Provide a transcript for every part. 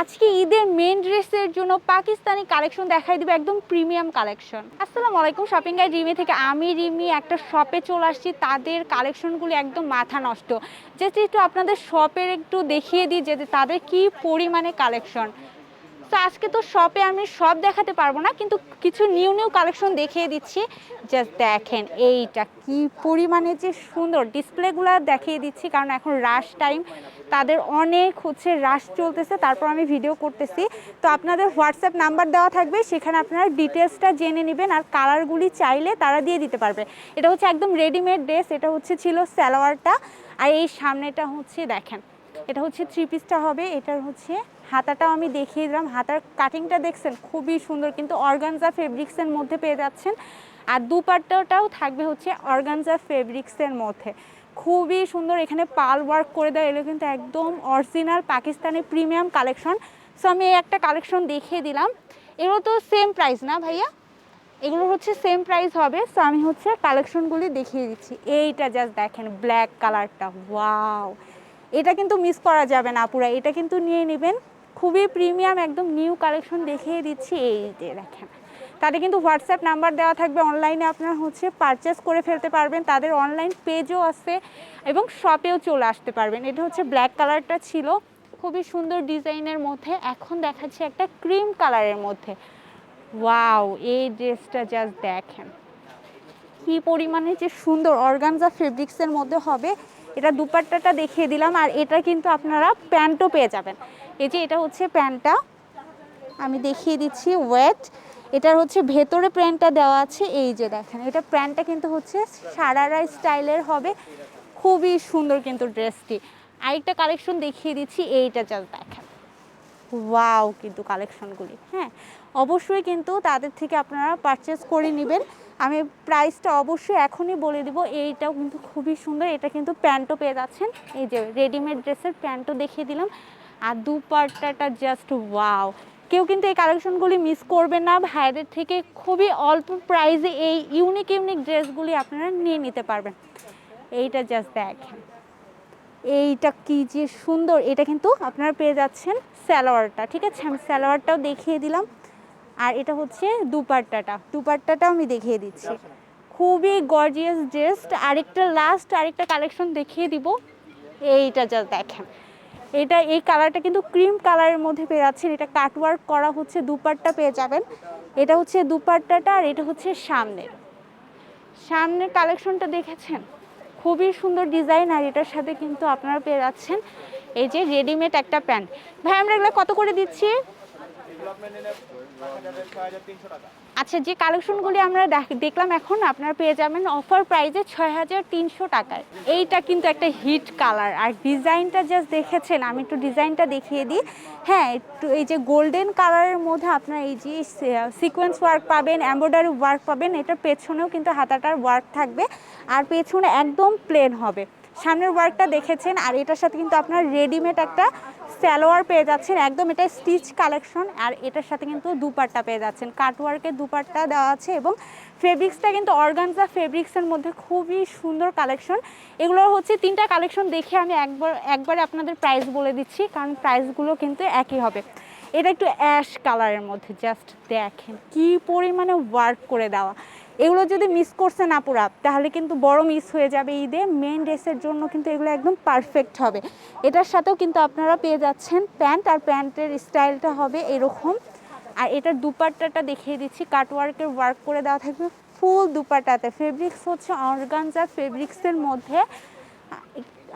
আজকে ঈদের মেন ড্রেসের জন্য পাকিস্তানি কালেকশন দেখাই দিবে একদম প্রিমিয়াম কালেকশন আসসালামু আলাইকুম শপিং গাইড রিমি থেকে আমি রিমি, একটা শপে চলে আসছি। তাদের কালেকশনগুলি একদম মাথা নষ্ট। যেহেতু একটু আপনাদের শপের একটু দেখিয়ে দিই যে তাদের কি পরিমাণে কালেকশন তো আজকে তো শপে আমি সব দেখাতে পারব না, কিন্তু কিছু নিউ নিউ কালেকশন দেখিয়ে দিচ্ছি। জাস্ট দেখেন, এইটা কি পরিমাণে যে সুন্দর। ডিসপ্লেগুলো দেখিয়ে দিচ্ছি, কারণ এখন রাশ টাইম তাদের অনেক হচ্ছে রাশ চলতেছে, তারপর আমি ভিডিও করতেছি। তো আপনাদের হোয়াটসঅ্যাপ নাম্বার দেওয়া থাকবে, সেখানে আপনারা ডিটেলসটা জেনে নেবেন, আর কালারগুলি চাইলে তারা দিয়ে দিতে পারবে। এটা হচ্ছে একদম রেডিমেড ড্রেস এটা হচ্ছে ছিল সালোয়ারটা। আর এই সামনেটা হচ্ছে, দেখেন, এটা হচ্ছে থ্রি পিসটা হবে, এটার হচ্ছে হাতাটাও আমি দেখিয়ে দিলাম। হাতার কাটিংটা দেখছেন, খুবই সুন্দর কিন্তু অর্গানজা ফেব্রিক্সের মধ্যে পেয়ে যাচ্ছেন। আর দুপাট্টাটাও থাকবে হচ্ছে অর্গানজা ফেব্রিক্সের মধ্যে। খুবই সুন্দর, এখানে পাল ওয়ার্ক করে দেয় এগুলো কিন্তু একদম original Pakistani premium collection so আমি এই একটা কালেকশন দেখিয়ে দিলাম। এগুলো তো সেম প্রাইস না ভাইয়া? এগুলো হচ্ছে সেম প্রাইস হবে। সো আমি হচ্ছে কালেকশনগুলি দেখিয়ে দিচ্ছি। এইটা জাস্ট দেখেন ব্ল্যাক কালারটা ওয়াও এটা কিন্তু মিস করা যাবে না পুরা, এটা কিন্তু নিয়ে নেবেন। খুবই প্রিমিয়াম, একদম নিউ কালেকশন দেখিয়ে দিচ্ছি এই যে দেখেন। তাদের কিন্তু হোয়াটসঅ্যাপ নাম্বার দেওয়া থাকবে, অনলাইনে আপনারা হচ্ছে পারচেস করে ফেলতে পারবেন। তাদের অনলাইন পেজও আছে এবং শপেও চলে আসতে পারবেন। এটা হচ্ছে ব্ল্যাক কালারটা ছিল, খুবই সুন্দর ডিজাইনের মধ্যে। এখন দেখাচ্ছি একটা ক্রিম কালারের মধ্যে। ওয়াও এই ড্রেসটা জাস্ট দেখেন। কি পরিমাণে যে সুন্দর অর্গানজা ফেব্রিক্সের মধ্যে হবে। এটা দুপাট্টাটা দেখিয়ে দিলাম আর এটা কিন্তু আপনারা প্যান্টও পেয়ে যাবেন। এই যে এটা হচ্ছে প্যান্টটা, আমি দেখিয়ে দিচ্ছি ওয়েট। এটার হচ্ছে ভেতরে প্যান্টটা দেওয়া আছে, এই যে দেখেন, এটা প্যান্টটা কিন্তু হচ্ছে সারারা স্টাইলের হবে। খুবই সুন্দর কিন্তু ড্রেসটি। আরেকটা কালেকশন দেখিয়ে দিচ্ছি, এইটা জাস্ট দেখেন। ওয়াও কিন্তু কালেকশনগুলি হ্যাঁ? অবশ্যই কিন্তু তাদের থেকে আপনারা পারচেস করে নেবেন। আমি প্রাইসটা অবশ্যই এখনই বলে দিব, এইটাও কিন্তু খুবই সুন্দর। এটা কিন্তু প্যান্টও পেয়ে যাচ্ছেন। এই যে রেডিমেড ড্রেসের প্যান্টও দেখিয়ে দিলাম। আর দু দুপাট্টাটা জাস্ট ওয়াও কেউ কিন্তু এই কালেকশনগুলি মিস করবেন না। ভাইদের থেকে খুবই অল্প প্রাইসে এই ইউনিক ইউনিক ড্রেসগুলি আপনারা নিয়ে নিতে পারবেন। এইটা জাস্ট দেখেন। এইটা কি যে সুন্দর, এটা কিন্তু আপনারা পেয়ে যাচ্ছেন স্যালোয়ারটা, ঠিক আছে? আমি স্যালোয়ারটাও দেখিয়ে দিলাম। আর এটা হচ্ছে দুপাট্টাটা, দুপাট্টাটাও আমি দেখিয়ে দিচ্ছি। খুবই গর্জিয়াস ড্রেস আরেকটা লাস্ট আরেকটা কালেকশন দেখিয়ে দিব। এইটা যা দেখেন। এটা, এই কালারটা কিন্তু ক্রিম কালারের মধ্যে পেয়ে যাচ্ছেন। এটা কাটওয়ার্ক করা হচ্ছে, দুপাট্টা পেয়ে যাবেন। এটা হচ্ছে দুপাট্টাটা আর এটা হচ্ছে সামনের। সামনের কালেকশনটা দেখেছেন? খুবই সুন্দর ডিজাইন আর এটার সাথে কিন্তু আপনারা পেয়ে যাচ্ছেন এই যে রেডিমেড একটা প্যান্ট। ভাই, আমরা এগুলো কত করে দিচ্ছি? আচ্ছা যে কালেকশনগুলি আমরা দেখ- দেখলাম এখন, আপনারা পেয়ে যাবেন অফার প্রাইসে ছয় হাজার তিনশো টাকায়। এইটা কিন্তু একটা হিট কালার। আর ডিজাইনটা জাস্ট দেখেছেন, আমি একটু ডিজাইনটা দেখিয়ে দিই। হ্যাঁ একটু এই যে গোল্ডেন কালারের মধ্যে আপনারা এই যে সিকোয়েন্স ওয়ার্ক পাবেন এম্ব্রয়ডারি ওয়ার্ক পাবেন, এটার পেছনেও কিন্তু হাতাটার ওয়ার্ক থাকবে। আর পেছনে একদম প্লেন হবে। সামনের ওয়ার্কটা দেখেছেন, আর এটার সাথে কিন্তু আপনার রেডিমেড একটা স্যালোয়ার পেয়ে যাচ্ছেন। একদম এটা স্টিচ কালেকশন আর এটার সাথে কিন্তু দুপাট্টা পেয়ে যাচ্ছেন। কাটওয়ার্কের দুপাট্টা দেওয়া আছে এবং ফেব্রিক্সটা কিন্তু অর্গানজা ফেব্রিক্সের মধ্যে খুবই সুন্দর কালেকশন এগুলো হচ্ছে তিনটা কালেকশন দেখে আমি একবার, একবারে আপনাদের প্রাইস বলে দিচ্ছি, কারণ প্রাইসগুলো কিন্তু একই হবে। এটা একটু অ্যাশ কালারের মধ্যে জাস্ট দেখেন কি পরিমাণে ওয়ার্ক করে দেওয়া। এগুলো যদি মিস করছে না পুরা তাহলে কিন্তু বড় মিস হয়ে যাবে ঈদে। মেন ড্রেসের জন্য কিন্তু এগুলো একদম পারফেক্ট হবে। এটার সাথেও কিন্তু আপনারা পেয়ে যাচ্ছেন প্যান্ট, আর প্যান্টের স্টাইলটা হবে এরকম। আর এটার দুপাট্টাটা দেখিয়ে দিচ্ছি কাটওয়ার্কের ওয়ার্ক করে দেওয়া থাকবে ফুল দুপাট্টাতে। ফেব্রিক্স হচ্ছে অর্গানজা ফেব্রিক্সের মধ্যে।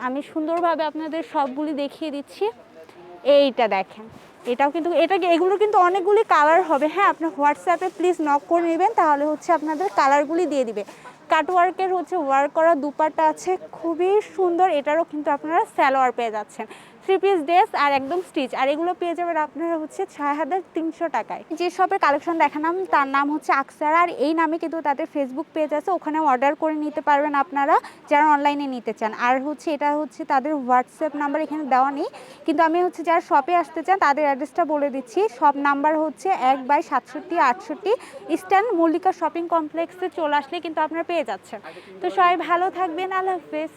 আমি সুন্দরভাবে আপনাদের সবগুলি দেখিয়ে দিচ্ছি। এইটা দেখেন। এটাও কিন্তু, এটা এগুলো কিন্তু অনেকগুলি কালার হবে। হ্যাঁ আপনার হোয়াটসঅ্যাপে প্লিজ নক করে নেবেন, তাহলে হচ্ছে আপনাদের কালারগুলি দিয়ে দিবে। কাটওয়ার্কের হচ্ছে ওয়ার্ক করা দুপাট্টা আছে, খুবই সুন্দর, এটারও কিন্তু আপনারা স্যালোয়ার পেয়ে যাচ্ছেন। থ্রি পিস ড্রেস আর একদম স্টিচ আর এগুলো পেয়ে যাবেন আপনারা হচ্ছে ছয় হাজার তিনশো টাকায়। যে শপের কালেকশন দেখালাম, তার নাম হচ্ছে আকসারা। আর এই নামে কিন্তু তাদের ফেসবুক পেজ আছে ওখানে অর্ডার করে নিতে পারবেন আপনারা, যারা অনলাইনে নিতে চান। আর হচ্ছে এটা হচ্ছে তাদের হোয়াটসঅ্যাপ নাম্বার এখানে দেওয়া নেই, কিন্তু আমি হচ্ছে যারা শপে আসতে চান, তাদের অ্যাড্রেসটা বলে দিচ্ছি। শপ নাম্বার হচ্ছে এক বাই সাতষট্টি, আটষট্টি। ইস্টার্ন মল্লিকা শপিং কমপ্লেক্সে চলে আসলে কিন্তু আপনারা পেয়ে যাচ্ছেন। তো সবাই ভালো থাকবেন, আল্লাহ হাফেজ।